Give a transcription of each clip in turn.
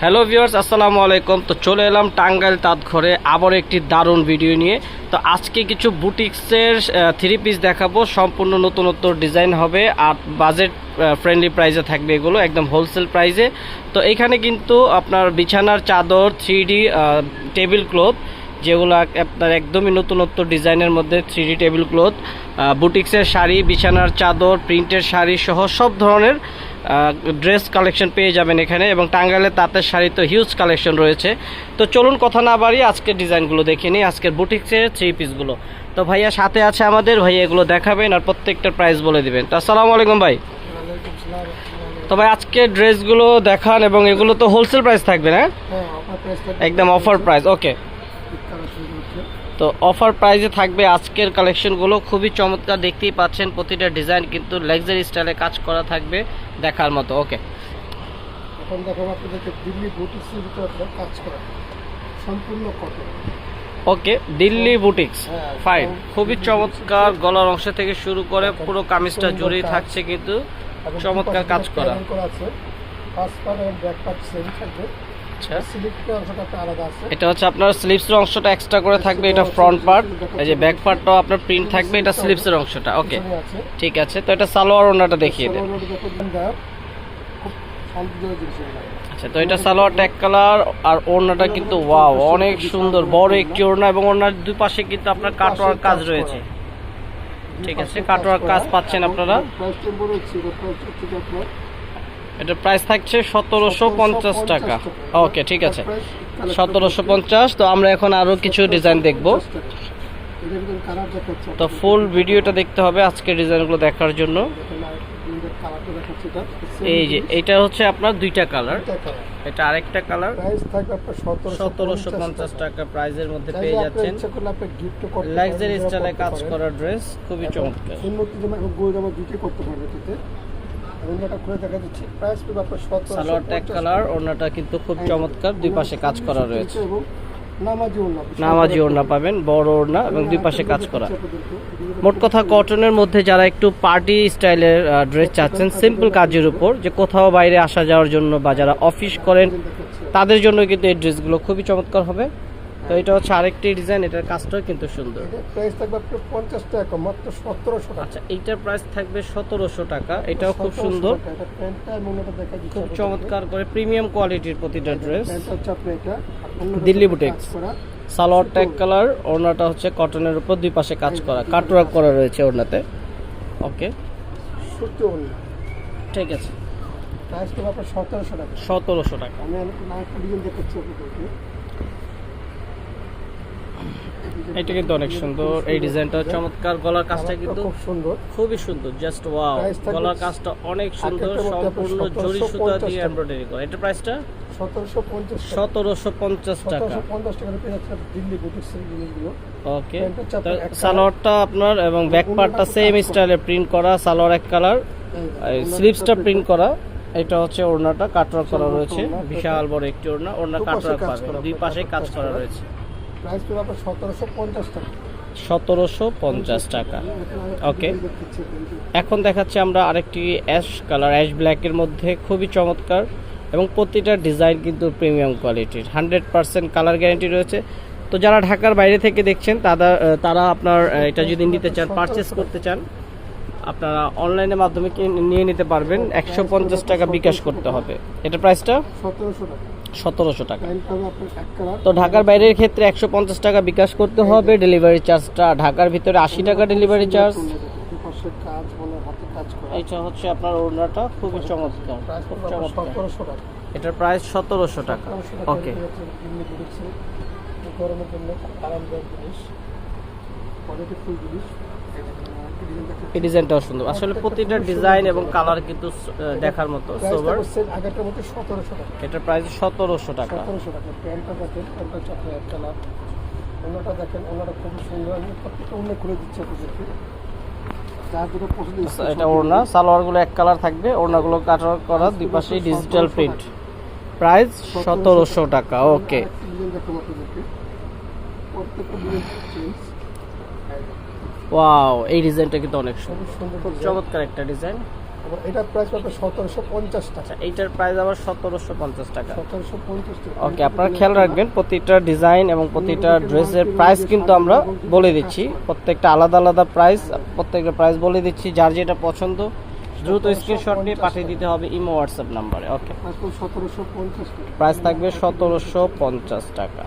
Hello viewers, আসসালামু আলাইকুম। তো চলে এলাম টাঙ্গাইল তাঁত ঘরে আবার একটি দারুণ ভিডিও নিয়ে। তো আজকে কিছু বুটিক্সের থ্রি পিস দেখাবো। সম্পূর্ণ নতুনত্ব ডিজাইন হবে আর বাজেট ফ্রেন্ডলি প্রাইসে থাকবে এগুলো, একদম হোলসেল প্রাইসে তো এখানে কিন্তু আপনার বিছানার চাদর থ্রি ডি টেবিল ক্লথ যেগুলো আপনার একদমই নতুনত্ব ডিজাইনের মধ্যে থ্রি ডি টেবিল ক্লথ বুটিক্সের শাড়ি বিছানার চাদর প্রিন্টের শাড়ি সহ সব ধরনের ড্রেস কালেকশন পেয়ে যাবেন এখানে এবং টাঙ্গাইলের তাঁতের শাড়ি তো হিউজ কালেকশন রয়েছে। তো চলুন কথা না বাড়িয়ে আজকের ডিজাইনগুলো দেখে নিই আজকের বুটিক্সের থ্রি পিসগুলো তো ভাইয়া সাথে আছে আমাদের ভাইয়া এগুলো দেখাবেন আর প্রত্যেকটার প্রাইস বলে দিবেন। তো আসসালামু আলাইকুম ভাই। তো ভাই আজকে ড্রেসগুলো দেখান এবং এগুলো তো হোলসেল প্রাইস থাকবে না? একদম অফার প্রাইস ওকে তো অফার প্রাইসে থাকবে আজকের কালেকশনগুলো। খুবই চমৎকার দেখতেই পাচ্ছেন প্রতিটা ডিজাইন কিন্তু লাক্সারি স্টাইলে কাজ করা থাকবে দেখার মতো। ওকে এখন দেখাবো আপনাদেরকে দিল্লি বুটিক্সের ভিতরে কাজ করা সম্পূর্ণ কটন ওকে দিল্লি বুটিক্স হ্যাঁ, ফাইন খুবই চমৎকার গলার অংশ থেকে শুরু করে পুরো কামিজটা জুড়েই থাকছে কিন্তু চমৎকার কাজ করা। আছে। ব্যাক সেম থাকবে। আচ্ছা। এটা হচ্ছে আপনার স্লিপসের অংশটা এক্সট্রা করে থাকবে এটা ফ্রন্ট পার্ট এই যে ব্যাক পার্টটাও আপনার প্রিন্ট থাকবে এটা স্লিপসের অংশটা ওকে ঠিক আছে তো এটা সালোয়ার ওনাটা দেখিয়ে দেন। আচ্ছা তো এটা সালোয়ার ট্যাগ কালার আর ওড়নাটা কিন্তু ওয়াও অনেক সুন্দর বড় একটি ওড়না এবং ওড়নার দুই পাশে কিন্তু আপনার কাটওয়ার কাজ রয়েছে। ঠিক আছে দুপাশে কাটওয়ার কাজ পাচ্ছেন আপনারা। এটা প্রাইস থাকছে সতেরোশো পঞ্চাশ টাকা। ওকে ঠিক আছে। সতেরোশো পঞ্চাশ তো আমরা এখন আরও কিছু ডিজাইন দেখব। তো ফুল ভিডিওটা দেখতে হবে আজকের ডিজাইনগুলো দেখার জন্য। এই যে এটা হচ্ছে আপনার দুইটা কালার এটা আরেকটা কালার সতেরোশো পঞ্চাশ টাকা। প্রাইজের মধ্যে পেয়ে যাচ্ছেন। লাক্সারি স্টাইলে কাজ। করা ড্রেস খুবই চমৎকার। খুলে দেখা যাচ্ছে। প্রাইস আপনার কালার ওড়নাটা কিন্তু খুব চমৎকার। দুই পাশে কাজ করা রয়েছে। ওড়না। নামাজি ওড়না পাবেন বড় ওড়না এবং দুই পাশে কাজ করা। মোট কথা কটনের মধ্যে যারা একটু পার্টি স্টাইলের ড্রেস চাচ্ছেন সিম্পল কাজের উপর যে কোথাও বাইরে আসা যাওয়ার জন্য বা যারা অফিস করেন তাদের জন্য কিন্তু এই ড্রেসগুলো খুবই চমৎকার হবে। তো এটা হচ্ছে আরেকটি ডিজাইন এটার কাজটাও কিন্তু সুন্দর। প্রাইস থাকবে আপনার পঞ্চাশ টাকা মাত্র সতেরোশো টাকা। আচ্ছা এইটার প্রাইস থাকবে সতেরোশো টাকা এটাও খুব সুন্দর। 1700 টাকা। এটা প্যান্টটা এবং এটা দেখা দিচ্ছে খুব চমৎকার করে প্রিমিয়াম কোয়ালিটির প্রতিটা ড্রেস হচ্ছে এটা Delhi boutiques. Salwar tag colour ওড়নাটা হচ্ছে কটনের উপর দুই পাশে কাজ করা। কাটওয়ার্ক করা রয়েছে ওড়নাতে। ওকে ওড়না। ঠিক আছে। সতেরোশো টাকা। সতেরোশো টাকা। আমি না একটা ডিজাইন দেখাচ্ছি আপনাদেরকে এটা কিন্তু অনেক সুন্দর। এই ডিজাইনটা চমৎকার। গলার কাজটা কিন্তু খুব সুন্দর। খুবই সুন্দর। জাস্ট ওয়াও গলার কাজটা অনেক সুন্দর। সম্পূর্ণ জরি সুতা দিয়ে এমব্রয়ডারি করা। এটা প্রাইসটা সতেরোশো পঞ্চাশ টাকা। ওকে সালোয়ারটা আপনার এবং ব্যাক পার্টটা সেম স্টাইলে প্রিন্ট করা সালোয়ার এক কালার স্লিপসটা প্রিন্ট করা। এটা হচ্ছে ওড়নাটা কাটওয়ার্ক করা রয়েছে। বিশাল বড় একটি ওড়না। ওড়না কাটওয়ার্ক কাজ করা, দুই পাশে কাজ করা। রয়েছে। প্রাইস পেবে আপনার সতেরোশো পঞ্চাশ টাকা। সতেরোশো পঞ্চাশ টাকা। ওকে। এখন দেখাচ্ছি আমরা আরেকটি অ্যাশ কালার, অ্যাশ ব্ল্যাকের মধ্যে, খুবই চমৎকার। এবং প্রতিটা ডিজাইন কিন্তু প্রিমিয়াম কোয়ালিটির। হান্ড্রেড পার্সেন্ট কালার গ্যারেন্টি রয়েছে। তো যারা ঢাকার বাইরে থেকে দেখছেন তারা তারা আপনার এটা যদি নিতে চান, পারচেস করতে চান আপনারা অনলাইনের মাধ্যমে নিয়ে নিতে পারবেন। একশো পঞ্চাশ টাকা বিকাশ করতে হবে। এটা প্রাইসটা সতেরোশো টাকা। তো ঢাকার বাইরের ক্ষেত্রে একশো পঞ্চাশ টাকা বিকাশ করতে হবে। ডেলিভারি চার্জটা ঢাকার ভিতরে আশি টাকা ডেলিভারি চার্জ এটা হচ্ছে আপনার ওড়নাটা। খুবই চমৎকার। এটার প্রাইস সতেরোশো টাকা। ওকে গরমের জন্য আরামদায়ক জিনিস। কোয়ালিটি ফুল জিনিস। এই ডিজাইনটাও সুন্দর। আসলে প্রতিটা ডিজাইন এবং কালার কিন্তু দেখার মতো সোবার এটার প্রাইস সতেরোশো টাকা। সতেরোশো টাকা। প্যান্টটা দেখেন প্যান্টটা এক কালার অন্যটা দেখেন অন্যটা খুবই সুন্দর। আমি প্রত্যেকটা অন্য করে দিচ্ছি আপনাদেরকে। আচ্ছা, এটা ওড়না। সালোয়ারগুলো এক কালার থাকবে ওড়নাগুলো কাটার করা দুই পাশেই ডিজিটাল প্রিন্ট প্রাইস সতেরোশো টাকা। ওকে প্রত্যেকটা ওয়াও এই ডিজাইনটা কিন্তু অনেক সুন্দর। খুব চমৎকার একটা ডিজাইন। এটার প্রাইস সতেরোশো পঞ্চাশ টাকা। আচ্ছা এইটার প্রাইস আবার সতেরোশো পঞ্চাশ টাকা। সতেরোশো পঞ্চাশ টাকা। ওকে আপনারা খেয়াল রাখবেন প্রতিটা ডিজাইন এবং প্রতিটা ড্রেসের প্রাইস কিন্তু আমরা বলে দিচ্ছি। প্রত্যেকটা আলাদা আলাদা প্রাইস প্রত্যেকটা প্রাইস বলে দিচ্ছি যার যেটা পছন্দ। দ্রুত স্ক্রিনশট নিয়ে পাঠিয়ে দিতে হবে ইমো হোয়াটসঅ্যাপ নাম্বারে ওকে প্রাইস সতেরোশো পঞ্চাশ টাকা। প্রাইস থাকবে সতেরোশো পঞ্চাশ টাকা।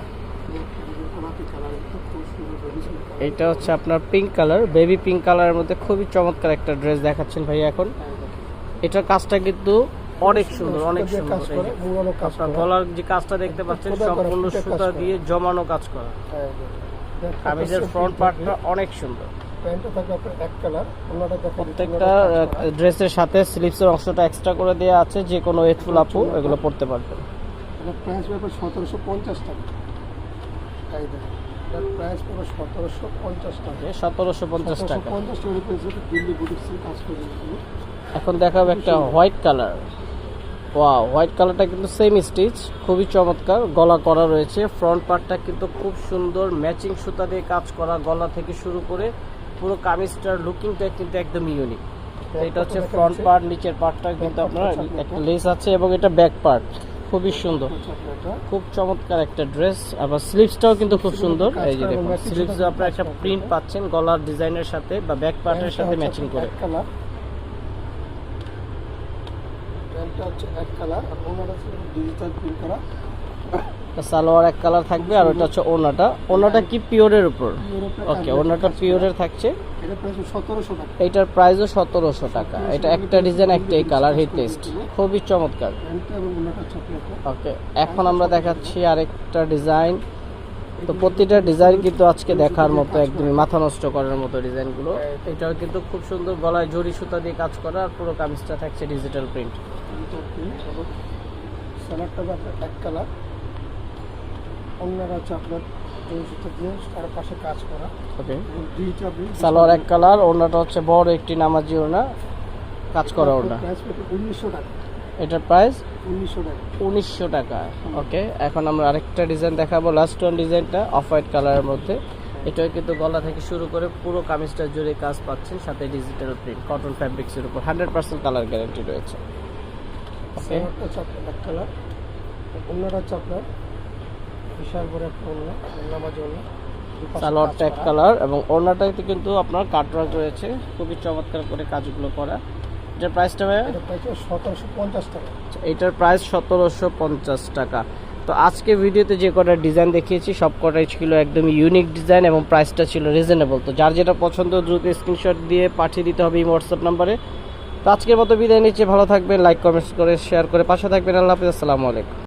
এইটা হচ্ছে আপনার পিঙ্ক কালার বেবি পিঙ্ক কালারের মধ্যে খুবই চমৎকার একটা ড্রেস দেখাচ্ছেন ভাই এখন। এটার কাজটা কিন্তু অনেক সুন্দর অনেক সুন্দর গলার যে কাজটা দেখতে পাচ্ছেন সম্পূর্ণ সুতা দিয়ে জমানো কাজ করা। হ্যাঁ, কামিজের ফ্রন্ট পার্টটা অনেক সুন্দর। প্রত্যেকটা ড্রেসের সাথে স্লিপসের অংশটা এক্সট্রা করে দেওয়া আছে যে কোনো এটফুল আপু এগুলো পড়তে পারবেন। প্রাইস সতেরোশো পঞ্চাশ টাকা। এটার প্রাইস পাবে সতেরোশো পঞ্চাশ টাকা। সতেরোশো পঞ্চাশ টাকা। পঞ্চাশ টাকা দিল্লি বুটিক্সের কাজ করে এখন দেখাবো একটা হোয়াইট কালার ওয়া হোয়াইট কালারটা কিন্তু সেম স্টিচ খুবই চমৎকার। গলা করা রয়েছে। ফ্রন্ট পার্টটা কিন্তু খুব সুন্দর। ম্যাচিং সুতা দিয়ে কাজ করা গলা থেকে শুরু করে পুরো কামিজটার লুকিংটা কিন্তু একদম ইউনিক এটা হচ্ছে ফ্রন্ট পার্ট নিচের পার্টটা কিন্তু আপনার একটা লেস আছে এবং এটা ব্যাক পার্ট খুবই সুন্দর। খুব চমৎকার একটা ড্রেস, আবার স্লিভসটাও কিন্তু খুব সুন্দর। এই যে দেখুন, স্লিভস আপনার একটা প্রিন্ট পাচ্ছেন গলার ডিজাইনের সাথে বা ব্যাক পার্টের সাথে ম্যাচিং করে। প্যান্টটা হচ্ছে এক কালার ওনার ডিজিটাল প্রিন্ট করা। সালোয়ার এক কালার থাকবে আর ওটা হচ্ছে ওনাটা ওনাটা কি পিওরের উপর? ওকে ওনাটা পিওরের থাকছে। এটা প্রাইস সতেরোশো টাকা। এইটার প্রাইসও সতেরোশো টাকা। এটা একটা ডিজাইন একটা এই কালার হিট টেস্ট খুবই চমৎকার। ওকে এখন আমরা দেখাচ্ছি আরেকটা ডিজাইন। তো প্রতিটা ডিজাইন কিন্তু আজকে দেখার মতো একদমই মাথা নষ্ট করার মতো ডিজাইনগুলো। এটাও কিন্তু খুব সুন্দর গলায় জড়ি সুতা দিয়ে কাজ করা আর পুরো কামিজটা থাকছে ডিজিটাল প্রিন্ট এক কালার। অন্যরা হচ্ছে আপনার দিয়ে তার পাশে কাজ করা। ওকে সালোয়ার এক কালার ওনাটা হচ্ছে বড় একটি নামাজি ওনা কাজ করা ওনা উনিশশো টাকা। এটার প্রাইস উনিশশো টাকা। ওকে এখন আমরা আরেকটা ডিজাইন দেখাবো। লাস্ট ওয়ান ডিজাইনটা অফ হোয়াইট কালারের মধ্যে। এটাও কিন্তু গলা থেকে শুরু করে পুরো কামিজটা জুড়ে কাজ পাচ্ছেন সাথে ডিজিটাল প্রিন্ট কটন ফ্যাব্রিক্সের উপর। হান্ড্রেড পার্সেন্ট কালার গ্যারান্টি রয়েছে। ওকে কালার অন্যটা হচ্ছে আপনার বিশাল বড় একটা সালোয়ারটা এক। কালার এবং ওড়নাটাতে কিন্তু আপনার কাটওয়ার্ক রয়েছে। খুবই চমৎকার করে কাজগুলো করা। এটার প্রাইসটা সতেরোশো পঞ্চাশ টাকা। এটার প্রাইস সতেরোশো পঞ্চাশ টাকা। তো আজকে ভিডিওতে যে কটা ডিজাইন দেখিয়েছি সব কটাই ছিল একদম ইউনিক ডিজাইন এবং প্রাইসটা ছিল রিজনেবল তো যার যেটা পছন্দ দ্রুত স্ক্রিনশট দিয়ে পাঠিয়ে দিতে হবে এই হোয়াটসঅ্যাপ নাম্বারে তো আজকের মতো বিদায় নিচ্ছে। ভালো থাকবেন লাইক কমেন্টস করে শেয়ার করে পাশে থাকবেন। আল্লাহ হাফিজ। আসসালামু আলাইকুম।